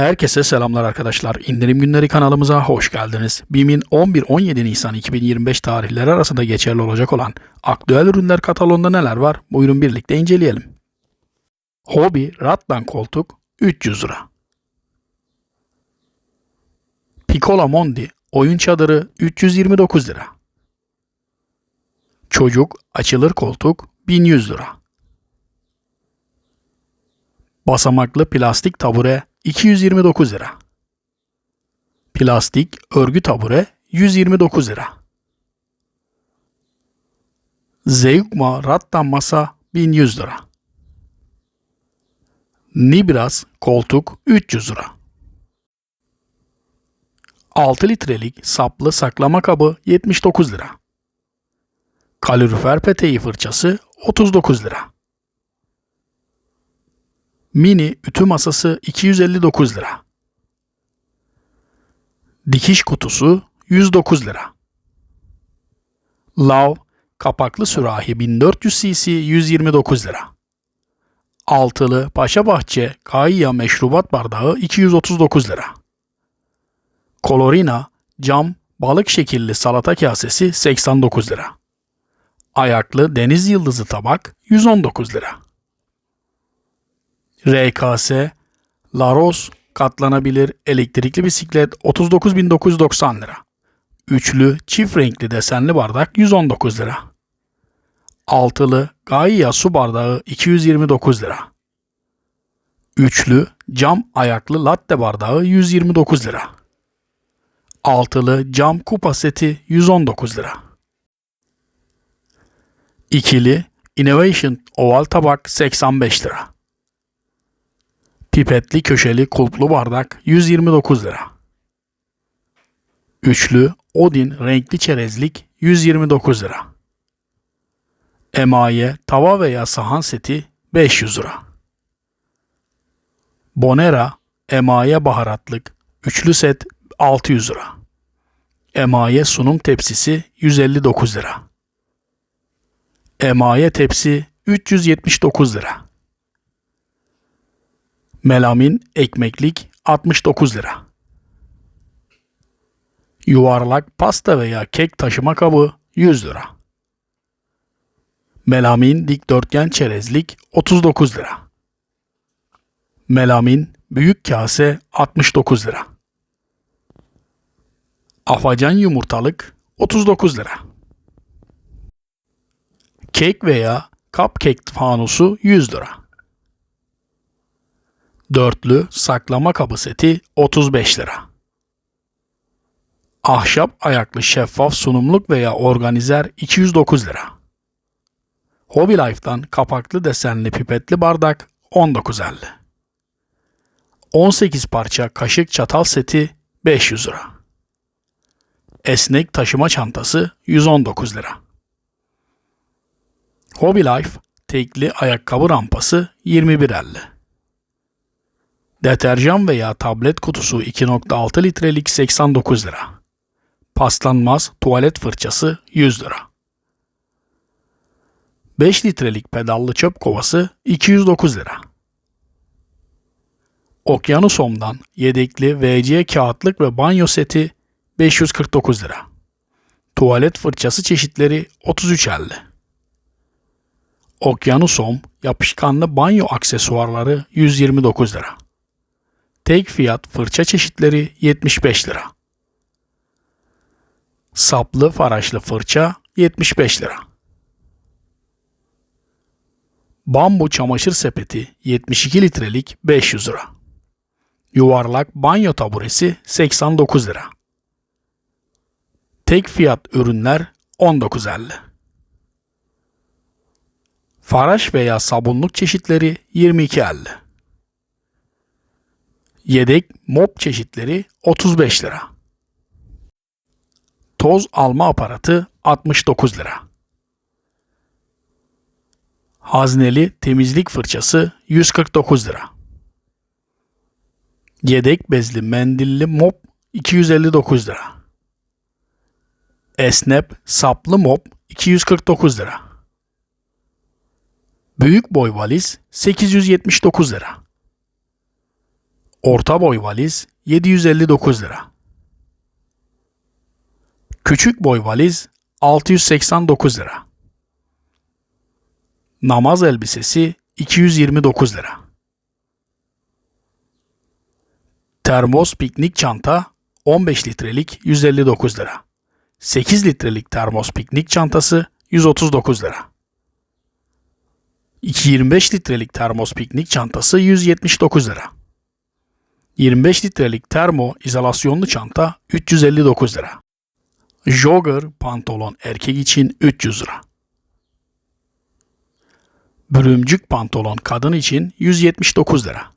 Herkese selamlar arkadaşlar. İndirim günleri kanalımıza hoş geldiniz. BİM'in 11-17 Nisan 2025 tarihleri arasında geçerli olacak olan aktüel ürünler kataloğunda neler var? Buyurun birlikte inceleyelim. Hobi Rattan koltuk 300 lira. Piccola Mondi oyun çadırı 329 lira. Çocuk açılır koltuk 1100 lira. Basamaklı plastik tabure 229 lira. Plastik örgü tabure 129 lira. Zeugma rattan masa 1100 lira. Nibras koltuk 300 lira. 6 litrelik saplı saklama kabı 79 lira. Kalorifer peteği fırçası 39 lira. Mini ütü masası 259 lira. Dikiş kutusu 109 lira. Lav kapaklı sürahi 1400 cc 129 lira. Altılı Paşabahçe Kayya meşrubat bardağı 239 lira. Colorina cam balık şekilli salata kasesi 89 lira. Ayaklı deniz yıldızı tabak 119 lira. RKS Laros katlanabilir elektrikli bisiklet 39.990 lira. Üçlü çift renkli desenli bardak 119 lira. Altılı Gaia su bardağı 229 lira. Üçlü cam ayaklı latte bardağı 129 lira. Altılı cam kupa seti 119 lira. İkili Innovation oval tabak 85 lira. Pipetli köşeli kulplu bardak 129 lira. Üçlü Odin renkli çerezlik 129 lira. Emaye tava veya sahan seti 500 lira. Bonera emaye baharatlık üçlü set 600 lira. Emaye sunum tepsisi 159 lira. Emaye tepsi 379 lira. Melamin ekmeklik 69 lira. Yuvarlak pasta veya kek taşıma kabı 100 lira. Melamin dikdörtgen çerezlik 39 lira. Melamin büyük kase 69 lira. Afacan yumurtalık 39 lira. Kek veya cupcake fanusu 100 lira. Dörtlü saklama kabı seti 35 lira. Ahşap ayaklı şeffaf sunumluk veya organizer 209 lira. Hobby Life'dan kapaklı desenli pipetli bardak 19.50. 18 parça kaşık çatal seti 500 lira. Esnek taşıma çantası 119 lira. Hobby Life tekli ayakkabı rampası 21.50. Deterjan veya tablet kutusu 2.6 litrelik 89 lira. Paslanmaz tuvalet fırçası 100 lira. 5 litrelik pedallı çöp kovası 209 lira. Okyanusom'dan yedekli WC kağıtlık ve banyo seti 549 lira. Tuvalet fırçası çeşitleri 33.50. Okyanusom yapışkanlı banyo aksesuarları 129 lira. Tek fiyat fırça çeşitleri 75 lira. Saplı faraşlı fırça 75 lira. Bambu çamaşır sepeti 72 litrelik 500 lira. Yuvarlak banyo taburesi 89 lira. Tek fiyat ürünler 19.50. Faraş veya sabunluk çeşitleri 22.50. Yedek mop çeşitleri 35 lira. Toz alma aparatı 69 lira. Hazneli temizlik fırçası 149 lira. Yedek bezli mendilli mop 259 lira. Esnep saplı mop 249 lira. Büyük boy valiz 879 lira. Orta boy valiz 759 lira. Küçük boy valiz 689 lira. Namaz elbisesi 229 lira. Termos piknik çanta 15 litrelik 159 lira. 8 litrelik termos piknik çantası 139 lira. 225 litrelik termos piknik çantası 179 lira. 25 litrelik termo izolasyonlu çanta 359 lira. Jogger pantolon erkek için 300 lira. Bürümcük pantolon kadın için 179 lira.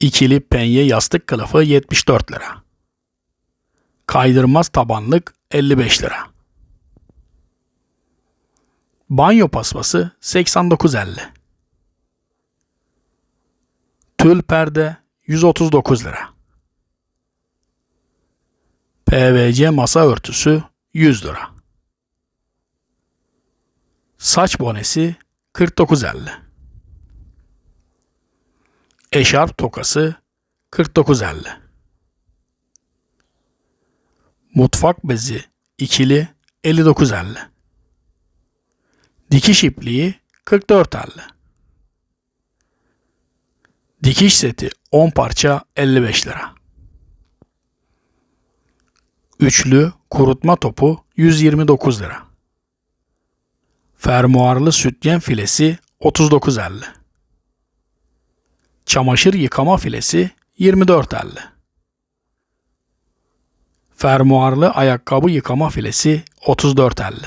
İkili penye yastık kılıfı 74 lira. Kaydırmaz tabanlık 55 lira. Banyo paspası 89.50. Tül perde 139 lira. PVC masa örtüsü 100 lira. Saç bonesi 49.50. Eşarp tokası 49.50. Mutfak bezi ikili 59.50. Dikiş ipliği 44.50. Dikiş seti 10 parça 55 lira. Üçlü kurutma topu 129 lira. Fermuarlı sütyen filesi 39.50. Çamaşır yıkama filesi 24.50. Fermuarlı ayakkabı yıkama filesi 34.50.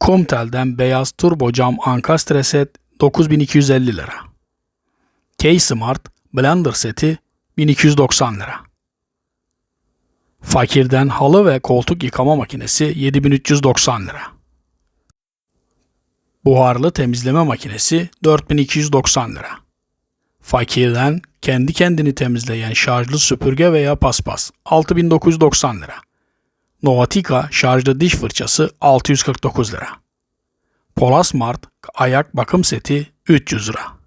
Kumtel'den beyaz turbo cam ankastre set 9250 lira. K-Smart blender seti 1290 lira. Fakir'den halı ve koltuk yıkama makinesi 7390 lira. Buharlı temizleme makinesi 4290 lira. Fakir'den kendi kendini temizleyen şarjlı süpürge veya paspas 6990 lira. Novatica şarjlı diş fırçası 649 lira. Polasmart ayak bakım seti 300 lira.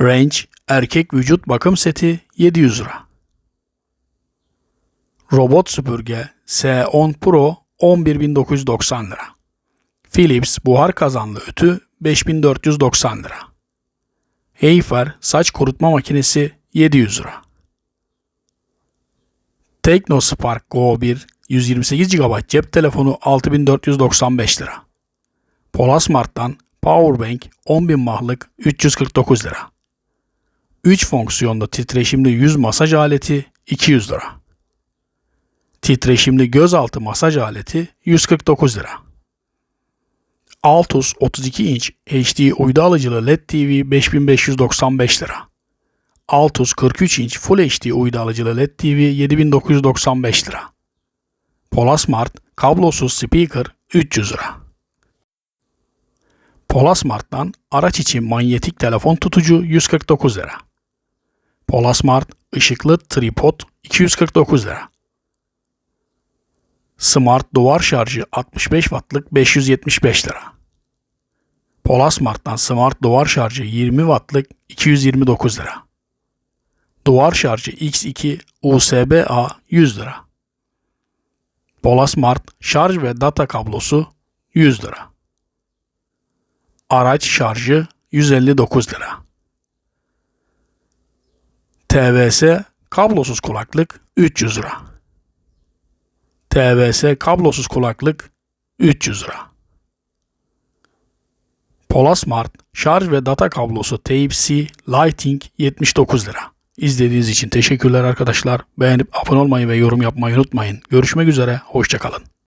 Range erkek vücut bakım seti 700 lira. Robot süpürge S10 Pro 11.990 lira. Philips buhar kazanlı ütü 5490 lira. Heyfer saç kurutma makinesi 700 lira. TeknoSpark Go 1 128 GB cep telefonu 6495 lira. Polasmart'tan Powerbank 10.000 mahlık 349 lira. 3 fonksiyonlu titreşimli yüz masaj aleti 200 lira. Titreşimli gözaltı masaj aleti 149 lira. Altus 32 inç HD uydu alıcılı LED TV 5595 lira. Altus 43 inç Full HD uydu alıcılı LED TV 7995 lira. Polasmart kablosuz speaker 300 lira. Polasmart'tan araç için manyetik telefon tutucu 149 lira. Polasmart ışıklı tripod 249 lira. Smart duvar şarjı 65 wattlık 575 lira. Polasmart'tan Smart duvar şarjı 20 wattlık 229 lira. Duvar şarjı X2 USB-A 100 lira. Polasmart şarj ve data kablosu 100 lira. Araç şarjı 159 lira. TVS kablosuz kulaklık 300 lira. TVS kablosuz kulaklık 300 lira. Polasmart şarj ve data kablosu Type-C Lighting 79 lira. İzlediğiniz için teşekkürler arkadaşlar. Beğenip abone olmayı ve yorum yapmayı unutmayın. Görüşmek üzere, hoşçakalın.